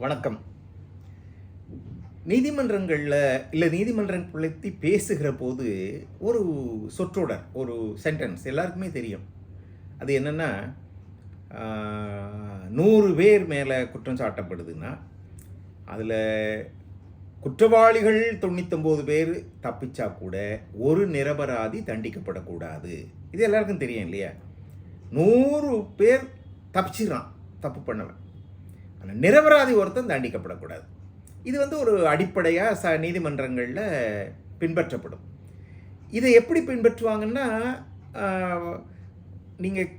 வணக்கம். நீதிமன்றங்களில் இல்லை நீதிமன்றம் பற்றி பேசுகிற போது ஒரு சொற்றொடர் ஒரு சென்டென்ஸ் எல்லாருக்குமே தெரியும். அது என்னென்னா நூறு பேர் மேலே குற்றம் சாட்டப்படுதுன்னா அதில் குற்றவாளிகள் தொண்ணூத்தொம்பது பேர் தப்பிச்சா கூட ஒரு நிரபராதி தண்டிக்கப்படக்கூடாது. இது எல்லாருக்கும் தெரியும் இல்லையா? நூறு பேர் தப்பிச்சிடறான் தப்பு பண்ணவன். ஆனால் நிரபராதி ஒருத்தன் தண்டிக்கப்படக்கூடாது. இது வந்து ஒரு அடிப்படையாக ச நீதிமன்றங்களில் பின்பற்றப்படும். இதை எப்படி பின்பற்றுவாங்கன்னா நீங்கள்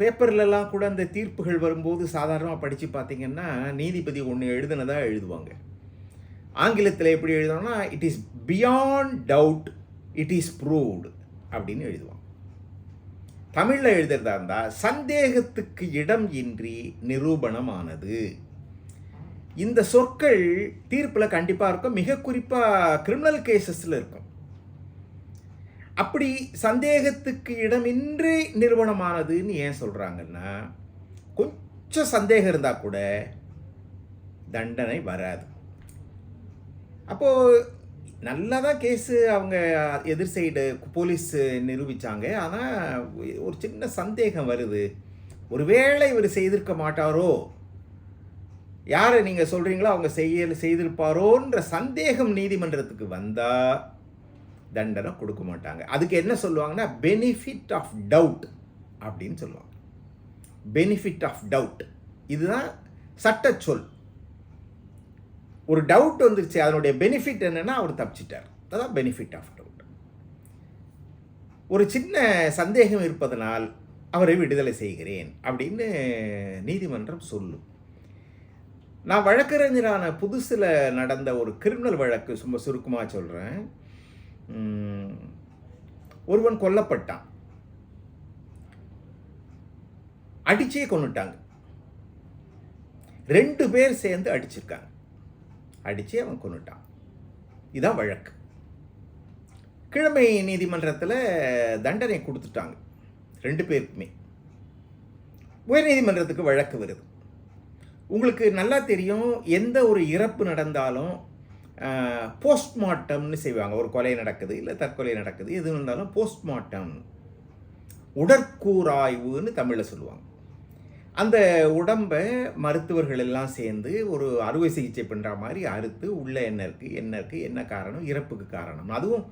பேப்பர்லலாம் கூட அந்த தீர்ப்புகள் வரும்போது சாதாரணமாக படித்து பார்த்தீங்கன்னா நீதிபதி ஒன்று எழுதுனதாக எழுதுவாங்க. ஆங்கிலத்தில் எப்படி எழுதணும்னா it is beyond doubt it is proved அப்படின்னு எழுதுவாங்க. தமிழில் எழுதுறதா இருந்தால் சந்தேகத்துக்கு இடம் இன்றி நிரூபணமானது. இந்த சொற்கள் தீர்ப்பில் கண்டிப்பாக இருக்கும். மிக குறிப்பாக கிரிமினல் கேசஸில் இருக்கும். அப்படி சந்தேகத்துக்கு இடமின்றி நிறுவனமானதுன்னு ஏன் சொல்கிறாங்கன்னா கொஞ்சம் சந்தேகம் இருந்தால் கூட தண்டனை வராது. அப்போது நல்லா தான் கேஸு அவங்க எதிர் சைடு போலீஸ் நிரூபித்தாங்க ஆனால் ஒரு சின்ன சந்தேகம் வருது. ஒருவேளை இவர் செய்திருக்க மாட்டாரோ? யாரை நீங்கள் சொல்கிறீங்களோ அவங்க செய்ய செய்திருப்பாரோன்ற சந்தேகம் நீதிமன்றத்துக்கு வந்தால் தண்டனை கொடுக்க மாட்டாங்க. அதுக்கு என்ன சொல்லுவாங்கன்னா பெனிஃபிட் ஆஃப் டவுட் அப்படின்னு சொல்லுவாங்க. பெனிஃபிட் ஆஃப் டவுட் இதுதான் சட்டச்சொல் சொல். ஒரு டவுட் வந்துருச்சு அதனுடைய பெனிஃபிட் என்னென்னா அவர் தப்பிச்சிட்டார். அதான் பெனிஃபிட் ஆஃப் டவுட் ஒரு சின்ன சந்தேகம் இருப்பதனால் அவரை விடுதலை செய்கிறேன் அப்படின்னு நீதிமன்றம் சொல்லும். நான் வழக்கறிஞரான புதுசில் நடந்த ஒரு கிரிமினல் வழக்கு ரொம்ப சுருக்கமாக சொல்கிறேன் ஒருவன் கொல்லப்பட்டான். அடிச்சே கொண்டுட்டாங்க ரெண்டு பேர் சேர்ந்து அடிச்சிருக்காங்க. அடித்து அவன் கொண்டுட்டான் இதான் வழக்கு. கிழமை நீதிமன்றத்தில் தண்டனை கொடுத்துட்டாங்க. ரெண்டு பேருக்குமே. உயர்நீதிமன்றத்துக்கு வழக்கு வருது. உங்களுக்கு நல்லா தெரியும் எந்த ஒரு இறப்பு நடந்தாலும் போஸ்ட்மார்ட்டம்னு செய்வாங்க. ஒரு கொலை நடக்குது இல்லை தற்கொலை நடக்குது எது இருந்தாலும் போஸ்ட்மார்ட்டம் உடற்கூராய்வுன்னு தமிழில் சொல்லுவாங்க. அந்த உடம்பை மருத்துவர்கள் எல்லாம் சேர்ந்து ஒரு அறுவை சிகிச்சை பண்ணுற மாதிரி அறுத்து உள்ளே என்ன இருக்குது என்ன இருக்குது என்ன காரணம் இறப்புக்கு காரணம். அதுவும்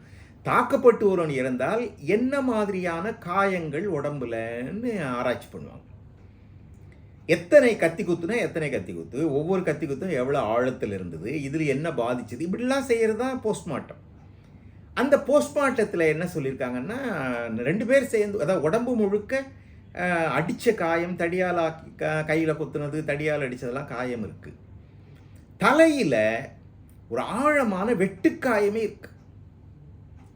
தாக்கப்பட்டு ஒருவன் இறந்தால் என்ன மாதிரியான காயங்கள் உடம்புலன்னு ஆராய்ச்சி பண்ணுவாங்க. எத்தனை கத்தி குத்துனா எத்தனை கத்தி குத்து ஒவ்வொரு கத்தி குத்தும் எவ்வளோ ஆழத்தில் இருந்தது இதில் என்ன பாதிச்சது இப்படிலாம் செய்கிறது தான் போஸ்ட்மார்ட்டம். அந்த போஸ்ட்மார்ட்டத்தில் என்ன சொல்லியிருக்காங்கன்னா ரெண்டு பேர் சேர்ந்து அதாவது உடம்பு முழுக்க அடித்த காயம் தடியால் ஆக்கி க கையில் குத்துனது தடியால் அடித்ததெல்லாம் காயம் இருக்குது தலையில் ஒரு ஆழமான வெட்டுக்காயமே இருக்குது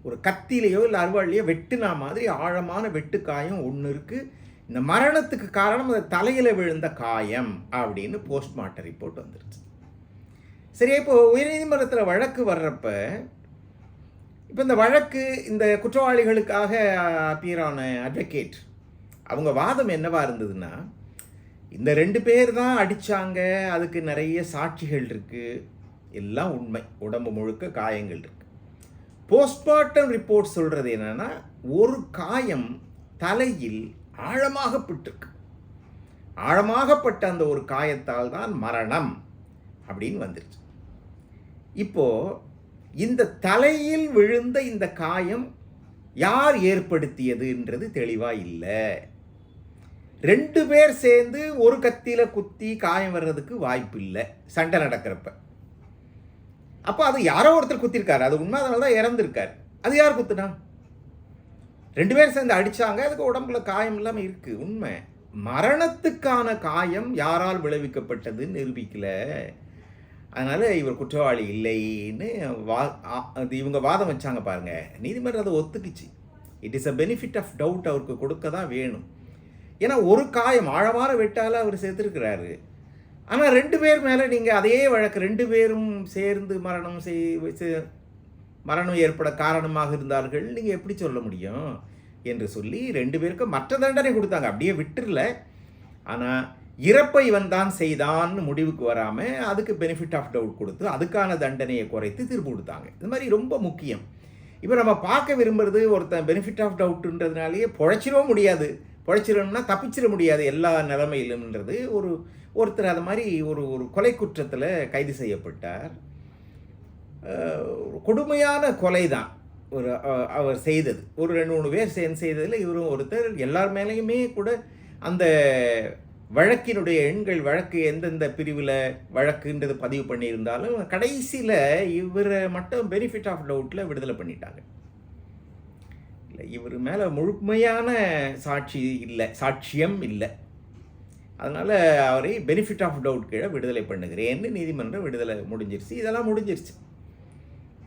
ஒரு கத்திலேயோ இல்லை அருவாள்லையோ வெட்டுனா மாதிரி ஆழமான வெட்டுக்காயம் ஒன்று இருக்குது இந்த மரணத்துக்கு காரணம் அந்த தலையில் விழுந்த காயம் அப்படின்னு போஸ்ட்மார்ட்டம் ரிப்போர்ட் வந்துருச்சு. சரி இப்போ உயர்நீதிமன்றத்தில் வழக்கு வர்றப்ப இப்போ இந்த வழக்கு இந்த குற்றவாளிகளுக்காக அப்பியரான அட்வொகேட் அவங்க வாதம் என்னவா இருந்ததுன்னா இந்த ரெண்டு பேர் தான் அடித்தாங்க அதுக்கு நிறைய சாட்சிகள் இருக்குது எல்லாம் உண்மை. உடம்பு முழுக்க காயங்கள் இருக்குது போஸ்ட்மார்ட்டம் ரிப்போர்ட் சொல்கிறது என்னென்னா ஒரு காயம் தலையில் ஆழமாக பட்டிருக்கு ஆழமாகப்பட்ட அந்த ஒரு காயத்தால் தான் மரணம் அப்படின்னு வந்துருச்சு. இப்போது இந்த தலையில் விழுந்த இந்த காயம் யார் ஏற்படுத்தியதுன்றது தெளிவாக இல்லை. ரெண்டு பேர் சேர்ந்து ஒரு கத்தியில் குத்தி காயம் வர்றதுக்கு வாய்ப்பு இல்லை சண்டை நடக்கிறப்ப. அப்போ அது யாரோ ஒருத்தர் குத்திருக்காரு. அது உண்மை அதனால தான் இறந்துருக்கார். அது யார் குத்துனா? ரெண்டு பேரும் சேர்ந்து அடித்தாங்க அதுக்கு உடம்புல காயம் இல்லாமல் இருக்குது உண்மை. மரணத்துக்கான காயம் யாரால் விளைவிக்கப்பட்டதுன்னு நிரூபிக்கல. அதனால் இவர் குற்றவாளி இல்லைன்னு வா அது இவங்க வாதம் வச்சாங்க பாருங்கள் நீதிமன்றம் அதை ஒத்துக்குச்சு. It is a benefit of doubt அவருக்கு கொடுக்க தான் வேணும். ஏன்னா ஒரு காயம் ஆழமான வெட்டால் அவர் சேர்த்துருக்கிறாரு ஆனால் ரெண்டு பேர் மேலே நீங்கள் அதே வழக்கு ரெண்டு பேரும் சேர்ந்து மரணம் செய் மரணம் ஏற்பட காரணமாக இருந்தார்கள். நீங்கள் எப்படி சொல்ல முடியும்? என்று சொல்லி ரெண்டு பேருக்கும் மற்ற தண்டனை கொடுத்தாங்க. அப்படியே விட்டுறல. ஆனால் இறப்பை வந்தான் செய்தான்னு முடிவுக்கு வராமல் அதுக்கு பெனிஃபிட் ஆஃப் டவுட் கொடுத்து அதுக்கான தண்டனையை குறைத்து திருப்பி கொடுத்தாங்க. இது மாதிரி ரொம்ப முக்கியம். இப்போ நம்ம பார்க்க விரும்புறது ஒருத்தன் பெனிஃபிட் ஆஃப் டவுட்டுன்றதுனாலேயே பொழைச்சிடவும் முடியாது. பொழைச்சிடணும்னா தப்பிச்சிட முடியாது எல்லா நிலைமையிலும்ன்றது. ஒரு ஒருத்தர் அது மாதிரி ஒரு ஒரு கொலை குற்றத்தில் கைது செய்யப்பட்டார். கொடுமையான கொலை தான் ஒரு அவர் செய்தது. ஒரு ரெண்டு மூணு பேர் சேர்ந்து செய்ததில் இவரும் ஒருத்தர் எல்லார் மேலேயுமே கூட அந்த வழக்கினுடைய எண்கள் வழக்கு எந்தெந்த பிரிவில் வழக்குன்றது பதிவு பண்ணியிருந்தாலும் கடைசியில் இவரை மட்டும் பெனிஃபிட் ஆஃப் டவுட்டில் விடுதலை பண்ணிட்டாங்க. இல்லை. இவர் மேலே முழுமையான சாட்சி இல்லை. சாட்சியம் இல்லை. அதனால் அவரை பெனிஃபிட் ஆஃப் டவுட் கீழே விடுதலை பண்ணுகிறேன்னு நீதிமன்றம் விடுதலை முடிஞ்சிருச்சு. இதெல்லாம் முடிஞ்சிருச்சு.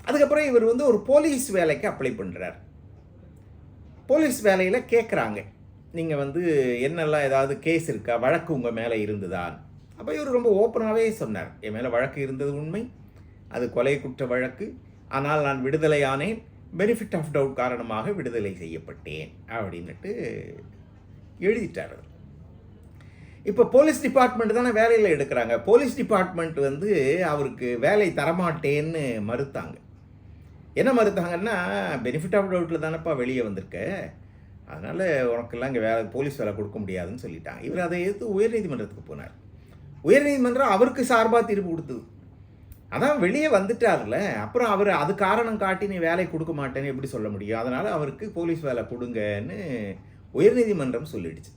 அதுக்கப்புறம் இவர் வந்து ஒரு போலீஸ் வேலைக்கு அப்ளை பண்ணுறார் போலீஸ் வேலையில் கேட்குறாங்க நீங்கள் வந்து என்னெல்லாம் ஏதாவது கேஸ் இருக்கா? வழக்கு உங்கள் மேலே இருந்ததா அப்போ இவர் ரொம்ப ஓப்பனாகவே சொன்னார். என் மேலே வழக்கு இருந்தது உண்மை. அது கொலை குற்ற வழக்கு. ஆனால் நான் விடுதலை ஆனேன் பெனிஃபிட் ஆஃப் டவுட் காரணமாக விடுதலை செய்யப்பட்டேன் அப்படின்ட்டு எழுதிட்டார் இப்போ போலீஸ் டிபார்ட்மெண்ட் தானே வேலையில் எடுக்கிறாங்க. போலீஸ் டிபார்ட்மெண்ட் வந்து அவருக்கு வேலை தரமாட்டேன்னு மறுத்தாங்க. என்ன மறுத்தாங்கன்னா பெனிஃபிட் ஆஃப் டவுட்டில் தானேப்பா வெளியே வந்திருக்க. அதனால் உனக்கெல்லாம் இங்கே வேலை போலீஸ் வேலை கொடுக்க முடியாதுன்னு சொல்லிட்டாங்க. இவர் அதை எதிர்த்து உயர்நீதிமன்றத்துக்கு போனார். உயர்நீதிமன்றம் அவருக்கு சார்பாக தீர்ப்பு கொடுத்தது. அதான் வெளியே வந்துட்டார்ல. அப்புறம் அவர் அது காரணம் காட்டி நீ வேலை கொடுக்க மாட்டேன்னு எப்படி சொல்ல முடியும்? அதனால் அவருக்கு போலீஸ் வேலை கொடுங்கன்னு உயர்நீதிமன்றம் சொல்லிடுச்சு.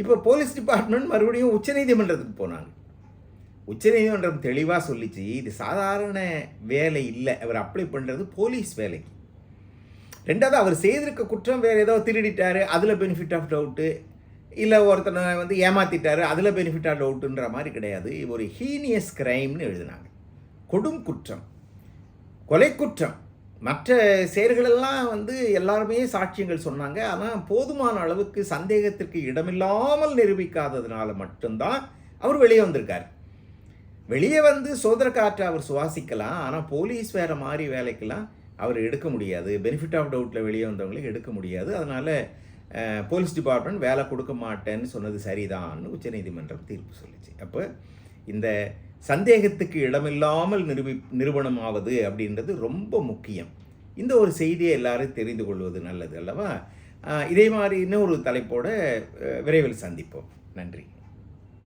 இப்போ போலீஸ் டிபார்ட்மெண்ட் மறுபடியும் உச்சநீதிமன்றத்துக்கு போனாங்க. உச்சநீதிமன்றம் தெளிவாக சொல்லிச்சு இது சாதாரண வேலை இல்லை. அவர் அப்ளை பண்ணுறது போலீஸ் வேலைக்கு. ரெண்டாவது அவர் செய்திருக்க குற்றம் வேறு ஏதோ திருடிட்டாரு. அதில் பெனிஃபிட் ஆஃப் டவுட்டு இல்லை ஒருத்தனை வந்து ஏமாத்திட்டாரு அதில் பெனிஃபிட்டாக டவுட்டுன்ற மாதிரி கிடையாது. ஒரு ஹீனியஸ் கிரைம்னு எழுதினாங்க. கொடும் குற்றம் கொலை குற்றம். மற்ற செயல்களெல்லாம் வந்து எல்லாருமே சாட்சியங்கள் சொன்னாங்க. ஆனால் போதுமான அளவுக்கு சந்தேகத்திற்கு இடமில்லாமல் நிரூபிக்காததுனால மட்டும்தான் அவர் வெளியே வந்திருக்கார். வெளியே வந்து சோதர காற்றை அவர் சுவாசிக்கலாம். ஆனால் போலீஸ் வேறு மாதிரி வேலைக்கெல்லாம் அவர் எடுக்க முடியாது. பெனிஃபிட் ஆஃப் டவுட்டில் வெளியே வந்தவங்களுக்கு எடுக்க முடியாது. அதனால் போலீஸ் டிபார்ட்மெண்ட் வேலை கொடுக்க மாட்டேன்னு சொன்னது சரிதான்னு உச்சநீதிமன்றம் தீர்ப்பு சொல்லிச்சு. அப்போ இந்த சந்தேகத்துக்கு இடமில்லாமல் நிரூபி நிரூபணமாவது அப்படின்றது ரொம்ப முக்கியம். இந்த ஒரு செய்தியை எல்லாரும் தெரிந்து கொள்வது நல்லது அல்லவா? இதே மாதிரி இன்னொரு தலைப்போட விரைவில் சந்திப்போம். நன்றி.